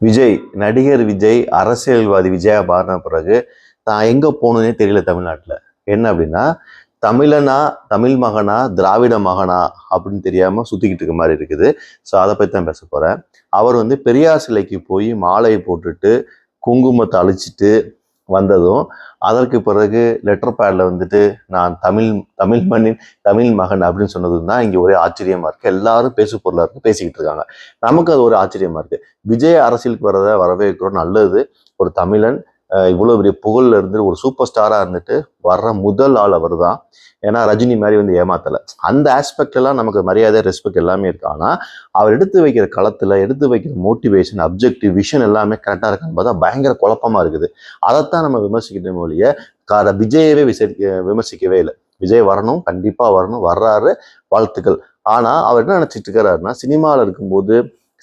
விஜய் நடிகர் விஜய் அரசியல்வாதி விஜயா மாறின பிறகு தான் எங்கே போகணுன்னே தெரியல தமிழ்நாட்டில். என்ன அப்படின்னா தமிழனா தமிழ் மகனா திராவிட மகனா அப்படின்னு தெரியாமல் சுற்றிக்கிட்டு இருக்க மாதிரி இருக்குது. ஸோ அதை பற்றி தான் பேச போகிறேன் அவர் வந்து பெரியார் சிலைக்கு போய் மாலையை போட்டுட்டு குங்குமத்தை அழிச்சிட்டு வந்ததும் அதற்கு பிறகு லெட்டர் பேடில் வந்துட்டு நான் தமிழ் தமிழ் மண்ணின் தமிழ் மகன் அப்படின்னு சொன்னதும் தான் இங்கே ஒரே ஆச்சரியமாக இருக்குது எல்லாரும் பேசு பொருளாக இருக்குது பேசிக்கிட்டு இருக்காங்க. நமக்கு அது ஒரு ஆச்சரியமாக இருக்குது விஜய் அரசியலுக்கு வரத வரவேற்கிறோம். நல்லது. ஒரு தமிழன் இவ்வளோ பெரிய புகழில் இருந்து ஒரு சூப்பர் ஸ்டாராக இருந்துட்டு வர்ற முதல் ஆள் அவர் தான் ஏன்னா ரஜினி மாதிரி வந்து ஏமாத்தலை. அந்த ஆஸ்பெக்ட் எல்லாம் நமக்கு மரியாதை ரெஸ்பெக்ட் எல்லாமே இருக்கு. ஆனால் அவர் எடுத்து வைக்கிற களத்தில் எடுத்து வைக்கிற மோட்டிவேஷன் அப்ஜெக்டிவ் விஷன் எல்லாமே கரெக்டாக இருக்கான்னு பார்த்தா பயங்கர குழப்பமாக இருக்குது. அதைத்தான் நம்ம விமர்சிக்கிற ஒழிய கார விஜயவே விசரிக்க விமர்சிக்கவே இல்லை. விஜய் வரணும் கண்டிப்பாக வரணும். வர்றாரு வாழ்த்துக்கள். ஆனால் அவர் என்ன நினச்சிட்டு இருக்கிறாருன்னா சினிமாவில் இருக்கும்போது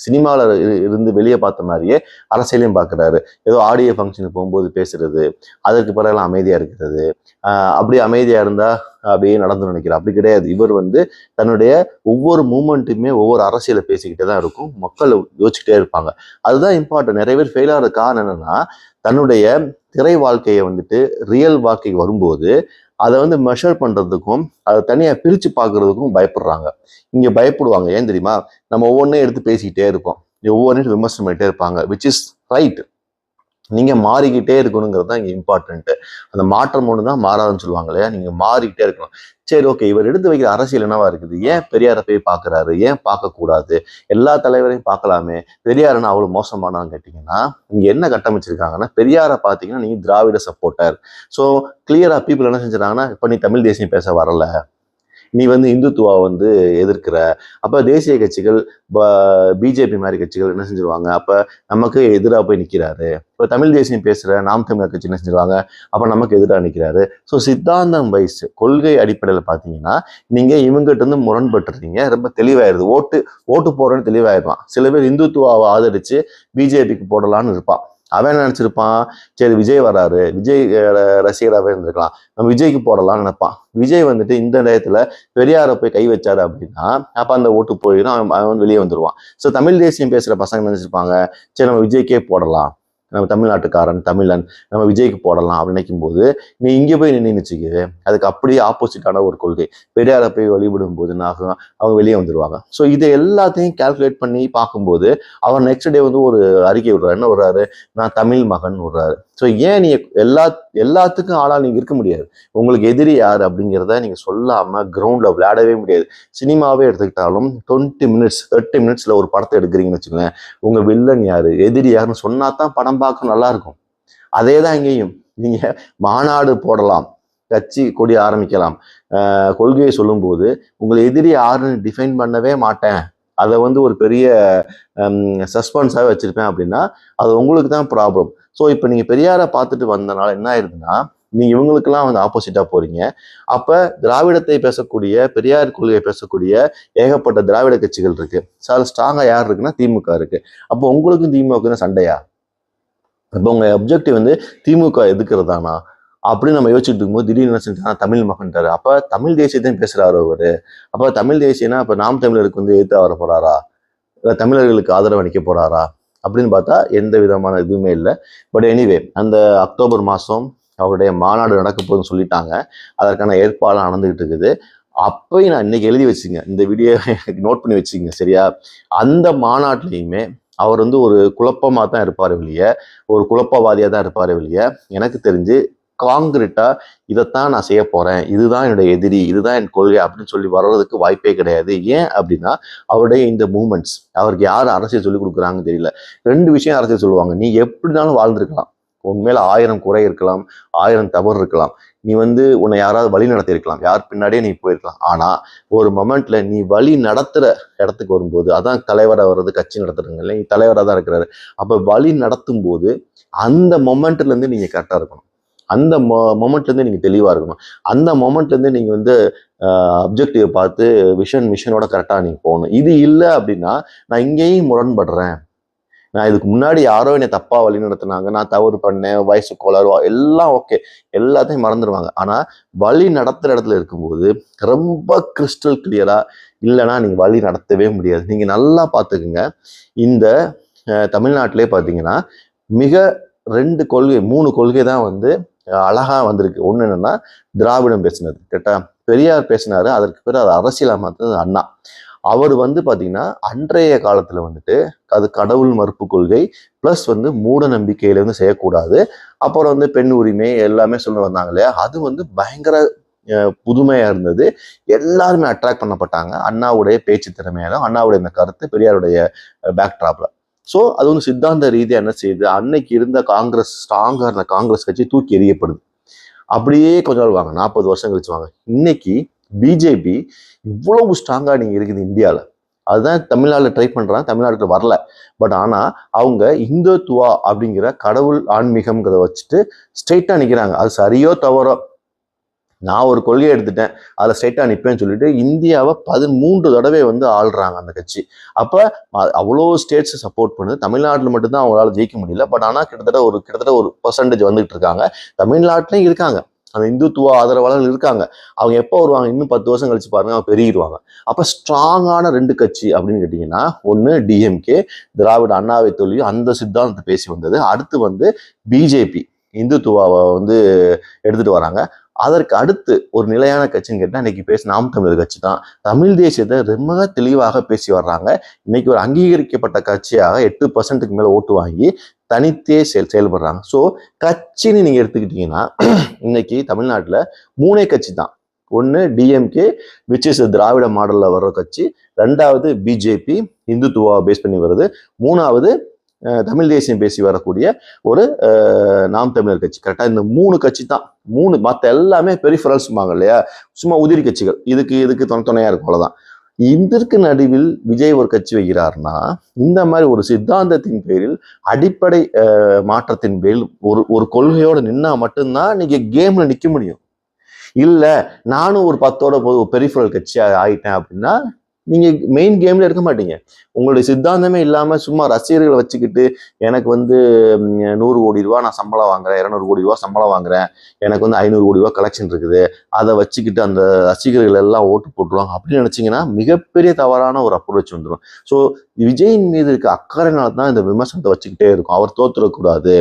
சினிமாவில் இருந்து வெளியே பார்த்த மாதிரியே அரசியலையும் பார்க்குறாரு. ஏதோ ஆடியோ ஃபங்க்ஷனுக்கு போகும்போது பேசுறது அதற்கு பிறகுலாம் அமைதியாக இருக்கிறது. அப்படி அமைதியாக இருந்தால் அப்படியே நடந்து நினைக்கிறார். அப்படி கிடையாது. இவர் வந்து தன்னுடைய ஒவ்வொரு மூமெண்ட்டுமே ஒவ்வொரு அரசியலை பேசிக்கிட்டே தான் இருக்கும். மக்கள் யோசிச்சுட்டே இருப்பாங்க. அதுதான் இம்பார்ட்டன்ட் நிறைய பேர் ஃபெயில் ஆகிற காரணம் என்னன்னா தன்னுடைய திரை வாழ்க்கையை வந்துட்டு ரியல் வாழ்க்கைக்கு வரும்போது அதை வந்து மெஷர் பண்ணுறதுக்கும் அதை தனியாக பிரித்து பார்க்குறதுக்கும் பயப்படுறாங்க. இங்கே பயப்படுவாங்க. ஏன் தெரியுமா? நம்ம ஒவ்வொன்றையும் எடுத்து பேசிக்கிட்டே இருப்போம். ஒவ்வொன்றையும் விமர்சனம் பண்ணிகிட்டே இருப்பாங்க விச் இஸ் ரைட் நீங்கள் மாறிக்கிட்டே இருக்கணுங்கிறது தான் இங்கே இம்பார்ட்டன்ட்டு அந்த மாற்றம் ஒன்று தான் மாறாதுன்னு சொல்லுவாங்க இல்லையா? நீங்கள் மாறிக்கிட்டே இருக்கணும். சரி ஓகே இவர் எடுத்து வைக்கிற அரசியல் என்னவா இருக்குது? ஏன் பெரியாரை போய் பார்க்குறாரு? ஏன் பார்க்கக்கூடாது? எல்லா தலைவரையும் பார்க்கலாமே. பெரியாருன்னா அவ்வளோ மோசமானான்னு கேட்டிங்கன்னா இங்கே என்ன கட்டமைச்சிருக்காங்கன்னா பெரியாரை பார்த்தீங்கன்னா நீங்கள் திராவிட சப்போர்ட்டர் ஸோ கிளியராக பீப்புள் என்ன செஞ்சுறாங்கன்னா இப்போ நீ தமிழ் தேசியம் பேச வரல. நீ வந்து இந்துத்துவா வந்து எதிர்க்கிற. அப்போ தேசிய கட்சிகள் பிஜேபி மாதிரி கட்சிகள் என்ன செஞ்சிருவாங்க? அப்போ நமக்கு எதிராக போய் நிற்கிறாரு இப்போ தமிழ் தேசியம் பேசுகிற நாம் தமிழர் கட்சி என்ன செஞ்சிருவாங்க? அப்போ நமக்கு எதிராக நிற்கிறாரு ஸோ சித்தாந்தம் வைஸ் கொள்கை அடிப்படையில் பார்த்தீங்கன்னா நீங்கள் இவங்ககிட்ட இருந்து முரண்பட்டுறீங்க. ரொம்ப தெளிவாயிருது. ஓட்டு ஓட்டு போடுறேன்னு தெளிவாயிருப்பான். சில பேர் இந்துத்துவாவை ஆதரித்து பிஜேபிக்கு போடலான்னு இருப்பான். அவன் நினச்சிருப்பான்? சரி விஜய் வராரு விஜய் ரசிகராகவே இருந்திருக்கலாம். நம்ம விஜய்க்கு போடலாம்னு நினைப்பான். விஜய் வந்துட்டு இந்த நேரத்தில் பெரியாரை போய் கை வச்சாரு அப்படின்னா அப்போ அந்த ஓட்டு போயிடும். அவன் அவன் வெளியே வந்துருவான். ஸோ தமிழ் தேசியம் பேசுகிற பசங்க நினைச்சிருப்பாங்க? சரி நம்ம விஜய்க்கே போடலாம். நம்ம தமிழ்நாட்டுக்காரன் தமிழன் நம்ம விஜய்க்கு போடலாம் அப்படின்னு நினைக்கும் போது நீ இங்கே போய் நின்று வச்சுக்கவே அதுக்கு அப்படியே ஆப்போசிட்டான ஒரு கொள்கை. பெரியாரை போய் வழிபடும் போது என்ன அவங்க வெளியே வந்துடுவாங்க ஸோ இதை எல்லாத்தையும் கால்குலேட் பண்ணி பார்க்கும்போது அவர் நெக்ஸ்ட் டே வந்து ஒரு அறிக்கை விடுறாரு. என்ன விடுறாரு? நான் தமிழ் மகன் விடுறாரு. ஸோ ஏன் நீ எல்லா எல்லாத்துக்கும் ஆளாக நீங்கள் இருக்க முடியாது? உங்களுக்கு எதிரி யார் அப்படிங்கிறத நீங்கள் சொல்லாமல் கிரவுண்டில் விளையாடவே முடியாது. சினிமாவே எடுத்துக்கிட்டாலும் டுவெண்ட்டி மினிட்ஸ் தேர்ட்டி மினிட்ஸில் ஒரு படத்தை எடுக்கிறீங்கன்னு வச்சுக்கோங்களேன் உங்கள் வில்லன் யார் எதிரி யாருன்னு சொன்னால் தான் படம் பார்க்க நல்லாயிருக்கும் அதே தான் இங்கேயும். நீங்கள் மாநாடு போடலாம் கட்சி கொடி ஆரம்பிக்கலாம். கொள்கையை சொல்லும்போது உங்களை எதிரி யாருன்னு டிஃபைன் பண்ணவே மாட்டேன். அதை வந்து ஒரு பெரிய சஸ்பென்ஸாகவே வச்சுருப்பேன் அப்படின்னா அது உங்களுக்கு தான் ப்ராப்ளம் ஸோ இப்போ நீங்கள் பெரியாரை பார்த்துட்டு வந்தனால என்ன ஆயிருதுன்னா நீங்கள் இவங்களுக்கெல்லாம் வந்து ஆப்போசிட்டாக போகிறீங்க அப்போ திராவிடத்தை பேசக்கூடிய பெரியார் கொள்கையை பேசக்கூடிய ஏகப்பட்ட திராவிட கட்சிகள் இருக்குது சார் ஸ்ட்ராங்காக யார் இருக்குன்னா திமுக இருக்குது அப்போ உங்களுக்கும் திமுகவுக்கும் சண்டையா? இப்போ உங்கள் அப்ஜெக்டிவ் வந்து திமுக எதுக்குறதானா? அப்படின்னு நம்ம யோசிச்சுட்டு இருக்கும்போது திடீர்னு என்ன செஞ்சாங்க தமிழ் மகன்றாரு அப்போ தமிழ் தேசியத்தையும் பேசுகிறாரு அவர். அப்போ தமிழ் தேசியனா அப்போ நாம் தமிழருக்கு வந்து எதிர்த்து வர போறாரா? இல்லை தமிழர்களுக்கு ஆதரவு அளிக்க போகிறாரா அப்படின்னு பார்த்தா எந்த விதமான இதுவுமே இல்லை. பட் எனிவே அந்த அக்டோபர் மாதம் அவருடைய மாநாடு நடக்க போகுதுன்னு சொல்லிட்டாங்க. அதற்கான ஏற்பாடு நடந்துகிட்டு இருக்குது. அப்பயும் நான் இன்னைக்கு எழுதி வச்சுங்க. இந்த வீடியோ நோட் பண்ணி வச்சுங்க சரியா? அந்த மாநாட்டிலையுமே அவர் வந்து ஒரு குழப்பமாக தான் இருப்பார் வெளியே. ஒரு குழப்பவாதியாக தான் இருப்பார் வெளியே. எனக்கு தெரிஞ்சு காங்கிரீட்டா இதைத்தான் நான் செய்ய போறேன். இதுதான் என்னுடைய எதிரி இதுதான் என் கொள்கை அப்படின்னு சொல்லி வர்றதுக்கு வாய்ப்பே கிடையாது. ஏன் அப்படின்னா அவருடைய இந்த மூமெண்ட்ஸ் அவருக்கு யார் அரசியல் சொல்லி கொடுக்குறாங்கன்னு தெரியல. ரெண்டு விஷயம் அரசியல் சொல்லுவாங்க. நீ எப்படினாலும் வாழ்ந்திருக்கலாம். உண்மையில ஆயிரம் குறை இருக்கலாம் ஆயிரம் தவறு இருக்கலாம். நீ வந்து உன்னை யாராவது வழி நடத்தியிருக்கலாம். யார் பின்னாடியே நீ போயிருக்கலாம். ஆனா ஒரு மொமெண்ட்ல நீ வழி நடத்துற இடத்துக்கு வரும்போது அதான் தலைவராக வர்றது கட்சி நடத்துறாங்க இல்லை நீ தலைவராக தான் இருக்கிறாரு. அப்ப வழி நடத்தும் போது அந்த மொமெண்ட்ல இருந்து நீங்க கரெக்டா இருக்கணும். அந்த மொமெண்ட்ல இருந்து நீங்கள் தெளிவாக இருக்கணும். அந்த மொமெண்ட்லேருந்து நீங்கள் வந்து அப்ஜெக்டிவ் பார்த்து விஷன் மிஷனோட கரெக்டாக நீங்கள் போகணும். இது இல்லை அப்படின்னா நான் இங்கேயும் முரண்படுறேன். நான் இதுக்கு முன்னாடி யாரோ என்னை தப்பாக வழி நடத்துனாங்க. நான் தவறு பண்ணேன். வயசு கோளாறு எல்லாம் ஓகே எல்லாத்தையும் மறந்துடுவாங்க ஆனால் வழி நடத்துகிற இடத்துல இருக்கும்போது ரொம்ப கிறிஸ்டல் கிளியராக இல்லைன்னா நீங்கள் வழி நடத்தவே முடியாது. நீங்கள் நல்லா பார்த்துக்குங்க. இந்த தமிழ்நாட்டிலே பார்த்தீங்கன்னா மிக ரெண்டு கொள்கை மூணு கொள்கை தான் வந்து அழகாக வந்திருக்கு. ஒன்று என்னென்னா திராவிடம் பேசினது. கேட்டா பெரியார் பேசினார். அதற்கு பிறகு அது அரசியலாக மாற்றினது அண்ணா. அவர் வந்து பார்த்தீங்கன்னா அன்றைய காலத்தில் வந்துட்டு அது கடவுள் மறுப்பு கொள்கை ப்ளஸ் வந்து மூட நம்பிக்கையில வந்து செய்யக்கூடாது. அப்புறம் வந்து பெண் உரிமை எல்லாமே சொல்ல வந்தாங்க இல்லையா? அது வந்து பயங்கர புதுமையாக இருந்தது. எல்லாருமே அட்ராக்ட் பண்ணப்பட்டாங்க. அண்ணாவுடைய பேச்சு திறமையாலும் அண்ணாவுடைய இந்த கருத்து பெரியாருடைய பேக்ட்ராப்ல ஸோ அது வந்து சித்தாந்த ரீதியாக என்ன செய்யுது? அன்னைக்கு இருந்த காங்கிரஸ் ஸ்ட்ராங்காக இருந்த காங்கிரஸ் கட்சி தூக்கி எறியப்படுது. அப்படியே கொஞ்ச நாள் வாங்க நாற்பது வருஷம் கழிச்சு வாங்க. இன்னைக்கு பிஜேபி இவ்வளவு ஸ்ட்ராங்காக நீங்கள் இருக்குது இந்தியாவில் அதுதான் தமிழ்நாட்டில் ட்ரை பண்ணுறாங்க தமிழ்நாட்டுக்கு வரல. பட் ஆனால் அவங்க இந்துத்துவா அப்படிங்கிற கடவுள் ஆன்மீகம்ங்கிறத வச்சுட்டு ஸ்ட்ரெயிட்டாக நிற்கிறாங்க அது சரியோ தவறோ. நான் ஒரு கொள்கையை எடுத்துட்டேன் அதில் ஸ்ட்ரைட்டாக நிற்பேன்னு சொல்லிட்டு இந்தியாவை பதிமூன்று தடவை வந்து ஆள்றாங்க அந்த கட்சி. அப்போ அவ்வளோ ஸ்டேட்ஸை சப்போர்ட் பண்ணுது. தமிழ்நாட்டில் மட்டும்தான் அவங்களால ஜெயிக்க முடியல. பட் ஆனால் கிட்டத்தட்ட ஒரு கிட்டத்தட்ட ஒரு பர்சன்டேஜ் வந்துகிட்டு இருக்காங்க. தமிழ்நாட்டிலையும் இருக்காங்க. அந்த இந்துத்துவ ஆதரவாளர்கள் இருக்காங்க. அவங்க எப்போ வருவாங்க? இன்னும் பத்து வருஷம் கழிச்சு பாருங்க அவங்க பெருகிடுவாங்க. அப்போ ஸ்ட்ராங்கான ரெண்டு கட்சி அப்படின்னு கேட்டிங்கன்னா ஒன்று டிஎம்கே திராவிட அண்ணாவை தொழில் அந்த சித்தாந்தத்தை பேசி வந்தது. அடுத்து வந்து பிஜேபி இந்துத்துவாவை வந்து எடுத்துகிட்டு வராங்க. அதற்கு அடுத்து ஒரு நிலையான கட்சின்னு கேட்டால் இன்னைக்கு பேச நாம் தமிழர் கட்சி தான். தமிழ் தேசியத்தை ரொம்ப தெளிவாக பேசி வர்றாங்க. இன்னைக்கு ஒரு அங்கீகரிக்கப்பட்ட கட்சியாக எட்டு பர்சன்ட்டுக்கு மேலே ஓட்டு வாங்கி தனித்தே செயல் செயல்படுறாங்க. ஸோ கட்சின்னு நீங்கள் எடுத்துக்கிட்டீங்கன்னா இன்னைக்கு தமிழ்நாட்டில் மூணே கட்சி தான். ஒன்று டிஎம்கே விச் இஸ் திராவிட மாடலில் வர்ற கட்சி. ரெண்டாவது பிஜேபி இந்துத்துவா பேஸ் பண்ணி வருது. மூணாவது தமிழ் தேசியம் பேசி வரக்கூடிய ஒரு நாம் தமிழர் கட்சி. கரெக்டாக இந்த மூணு கட்சி தான். மூணு மற்ற எல்லாமே பெரிஃபரல்ஸ்மாங்க இல்லையா? சும்மா உதிரி கட்சிகள். இதுக்கு இதுக்கு துணை துணையாக இருக்கும். அவ்வளோதான் இதற்கு நடுவில் விஜய் ஒரு கட்சி வைக்கிறார்னா இந்த மாதிரி ஒரு சித்தாந்தத்தின் பேரில் அடிப்படை மாற்றத்தின் பேரில் ஒரு ஒரு கொள்கையோடு நின்னா மட்டும்தான் நீங்க கேம்ல நிற்க முடியும். இல்லை நானும் ஒரு பத்தோட பெரிஃபரல் கட்சி ஆகிட்டேன் அப்படின்னா நீங்கள் மெயின் கேம்ல இருக்க மாட்டீங்க. உங்களுடைய சித்தாந்தமே இல்லாமல் சும்மா ரசிகர்களை வச்சுக்கிட்டு எனக்கு வந்து நூறு கோடி ரூபா நான் சம்பளம் வாங்குறேன் இரநூறு கோடி ரூபா சம்பளம் வாங்குறேன் எனக்கு வந்து ஐநூறு கோடி ரூபா கலெக்ஷன் இருக்குது அதை வச்சுக்கிட்டு அந்த ரசிகர்கள் எல்லாம் ஓட்டு போட்டுருவாங்க. அப்படின்னு நினச்சிங்கன்னா மிகப்பெரிய தவறான ஒரு அப்ரோச் வந்துடும் ஸோ விஜயின் மீது இருக்க அக்கறைனால தான் இந்த விமர்சனத்தை வச்சுக்கிட்டே இருக்கும். அவர் தோத்துடக்கூடாது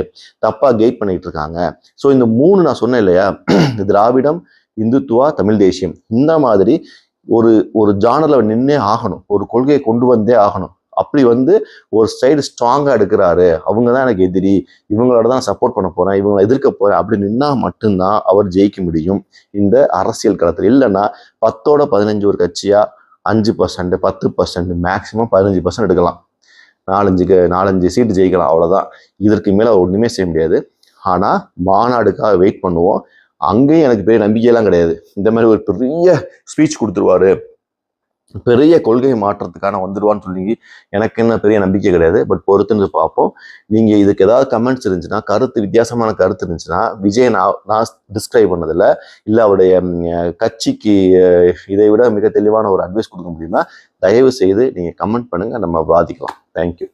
தப்பாக கெயிட் பண்ணிகிட்டு இருக்காங்க. ஸோ இந்த மூணு நான் சொன்னேன் இல்லையா? திராவிடம் இந்துத்துவா தமிழ் தேசியம். இந்த மாதிரி ஒரு ஒரு ஜானரில் நின்னே ஆகணும். ஒரு கொள்கையை கொண்டு வந்தே ஆகணும். அப்படி வந்து ஒரு சைடு ஸ்ட்ராங்காக எடுக்கிறாரு. அவங்க தான் எனக்கு எதிரி. இவங்களோட தான் சப்போர்ட் பண்ண போகிறேன் இவங்களை எதிர்க்க போகிறேன் அப்படி நின்னா மட்டும்தான் அவர் ஜெயிக்க முடியும். இந்த அரசியல் களத்தில். இல்லைன்னா பத்தோட பதினஞ்சு ஒரு கட்சியாக அஞ்சு பர்சன்ட் பத்து பர்சன்ட் மேக்சிமம் பதினஞ்சு பர்சன்ட் எடுக்கலாம். நாலஞ்சு க- நாலஞ்சு சீட்டு ஜெயிக்கலாம். அவ்வளோதான் இதற்கு மேலே ஒன்றுமே செய்ய முடியாது. ஆனால் மாநாடுக்காக வெயிட் பண்ணுவோம். அங்கேயும் எனக்கு பெரிய நம்பிக்கையெல்லாம் கிடையாது. இந்த மாதிரி ஒரு பெரிய ஸ்பீச் கொடுத்துருவாரு. பெரிய கொள்கை மாற்றத்துக்கான வந்துடுவான்னு சொல்லி எனக்கு என்ன பெரிய நம்பிக்கை கிடையாது. பட் பொறுத்துன்னு பார்ப்போம். நீங்கள் இதுக்கு ஏதாவது கமெண்ட்ஸ் இருந்துச்சுன்னா கருத்து வித்தியாசமான கருத்து இருந்துச்சுன்னா விஜய் நான் நான் டிஸ்கிரைப் பண்ணதில்ல. இல்லை அவருடைய கட்சிக்கு இதை விட மிக தெளிவான ஒரு அட்வைஸ் கொடுக்க முடியும்னா தயவு செய்து நீங்கள் கமெண்ட் பண்ணுங்கள் நம்ம பாதிக்கலாம் தேங்க்யூ